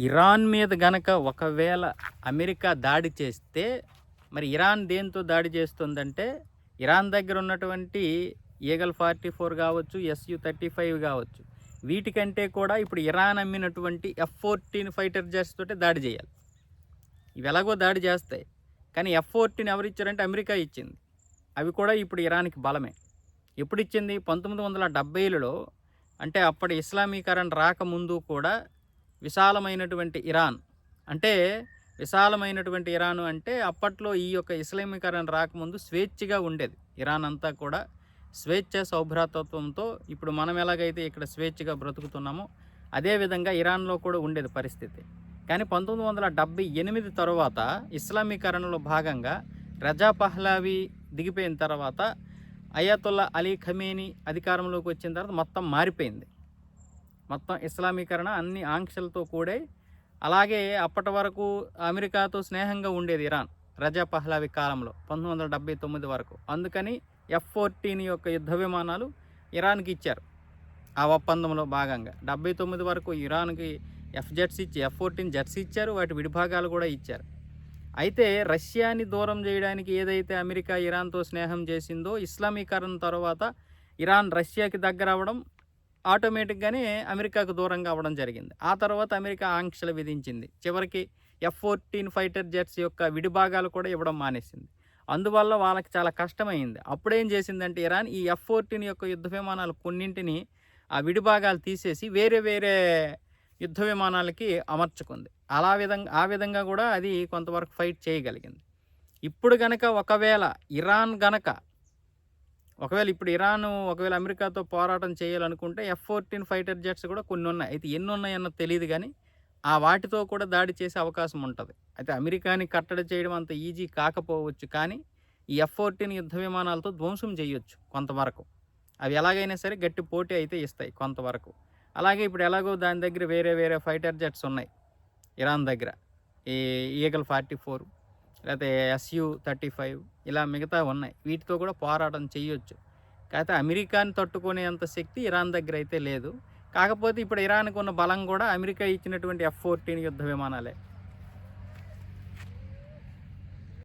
Iran మీద గనక ఒకవేళ అమెరికా దాడి చేస్తే మరి ఇరాన్ దేంతో దాడి చేస్తుందంటే ఇరాన్ దగ్గర ఉన్నటువంటి ఈగల్ ఫార్టీ ఫోర్ కావచ్చు ఎస్యు థర్టీ ఫైవ్ కావచ్చు వీటికంటే కూడా ఇప్పుడు ఇరాన్ అమ్మినటువంటి ఎఫ్ ఫోర్టీన్ ఫైటర్ జెట్స్ తోటి దాడి చేయాలి. ఇవి ఎలాగో దాడి చేస్తాయి. కానీ ఎఫ్ ఫోర్టీన్ ఎవరు ఇచ్చారంటే అమెరికా ఇచ్చింది. అవి కూడా ఇప్పుడు ఇరాన్కి బలమే. ఎప్పుడు ఇచ్చింది పంతొమ్మిది వందల డెబ్బైలలో అంటే అప్పటి ఇస్లామీకరణ రాకముందు కూడా విశాలమైనటువంటి ఇరాన్. అంటే విశాలమైనటువంటి ఇరాను అంటే అప్పట్లో ఈ యొక్క ఇస్లామీకరణ రాకముందు స్వేచ్ఛగా ఉండేది. ఇరాన్ అంతా కూడా స్వేచ్ఛ సౌభ్రాతత్వంతో ఇప్పుడు మనం ఎలాగైతే ఇక్కడ స్వేచ్ఛగా బ్రతుకుతున్నామో అదేవిధంగా ఇరాన్లో కూడా ఉండేది పరిస్థితి. కానీ పంతొమ్మిది వందల డెబ్బై ఎనిమిది తర్వాత ఇస్లామీకరణలో భాగంగా రజా పహ్లావి దిగిపోయిన తర్వాత అయాతుల్లా అలీ ఖమేని అధికారంలోకి వచ్చిన తర్వాత మొత్తం మారిపోయింది. మొత్తం ఇస్లామీకరణ అన్ని ఆంక్షలతో కూడే అలాగే అప్పటి వరకు అమెరికాతో స్నేహంగా ఉండేది ఇరాన్ రజా పహ్లావి కాలంలో పంతొమ్మిది వందల డెబ్బై తొమ్మిది వరకు. అందుకని ఎఫ్ ఫోర్టీన్ యొక్క యుద్ధ విమానాలు ఇరాన్కి ఇచ్చారు. ఆ ఒప్పందంలో భాగంగా డెబ్బై తొమ్మిది వరకు ఇరాన్కి ఎఫ్ జెట్స్ ఇచ్చి ఎఫ్ ఫోర్టీన్ జెట్స్ ఇచ్చారు వాటి విడిభాగాలు కూడా ఇచ్చారు. అయితే రష్యాని దూరం చేయడానికి ఏదైతే అమెరికా ఇరాన్తో స్నేహం చేసిందో ఇస్లామీకరణ తర్వాత ఇరాన్ రష్యాకి దగ్గర అవ్వడం ఆటోమేటిక్గానే అమెరికాకు దూరంగా అవ్వడం జరిగింది. ఆ తర్వాత అమెరికా ఆంక్షలు విధించింది. చివరికి ఎఫ్ ఫోర్టీన్ ఫైటర్ జెట్స్ యొక్క విడిభాగాలు కూడా ఇవ్వడం మానేసింది. అందువల్ల వాళ్ళకి చాలా కష్టమైంది. అప్పుడేం చేసిందంటే ఇరాన్ ఈ ఎఫ్ ఫోర్టీన్ యొక్క యుద్ధ విమానాలు కొన్నింటిని ఆ విడిభాగాలు తీసేసి వేరే వేరే యుద్ధ విమానాలకి అమర్చుకుంది. అలా విధంగా ఆ విధంగా కూడా అది కొంతవరకు ఫైట్ చేయగలిగింది. ఇప్పుడు గనక ఒకవేళ ఇరాన్ గనక ఒకవేళ ఇప్పుడు ఇరాన్ ఒకవేళ అమెరికాతో పోరాటం చేయాలనుకుంటే ఎఫ్ ఫోర్టీన్ ఫైటర్ జెట్స్ కూడా కొన్ని ఉన్నాయి. అయితే ఎన్ని ఉన్నాయన్నది తెలియదు కానీ ఆ వాటితో కూడా దాడి చేసే అవకాశం ఉంటుంది. అయితే అమెరికాని కట్టడి చేయడం అంత ఈజీ కాకపోవచ్చు కానీ ఈ ఎఫ్ ఫోర్టీన్ యుద్ధ విమానాలతో ధ్వంసం చేయొచ్చు కొంతవరకు. అవి ఎలాగైనా సరే గట్టి పోటీ అయితే ఇస్తాయి కొంతవరకు. అలాగే ఇప్పుడు ఎలాగో దాని దగ్గర వేరే వేరే ఫైటర్ జెట్స్ ఉన్నాయి. ఇరాన్ దగ్గర. ఈ ఈగల్ ఫార్టీ ఫోర్ లేకపోతే ఎస్యు థర్టీ ఫైవ్ ఇలా మిగతా ఉన్నాయి. వీటితో కూడా పోరాటం చేయొచ్చు కాకపోతే అమెరికాని తట్టుకునేంత శక్తి ఇరాన్ దగ్గర అయితే లేదు. కాకపోతే ఇప్పుడు ఇరాన్కు ఉన్న బలం కూడా అమెరికా ఇచ్చినటువంటి ఎఫ్ ఫోర్టీన్ యుద్ధ విమానాలే.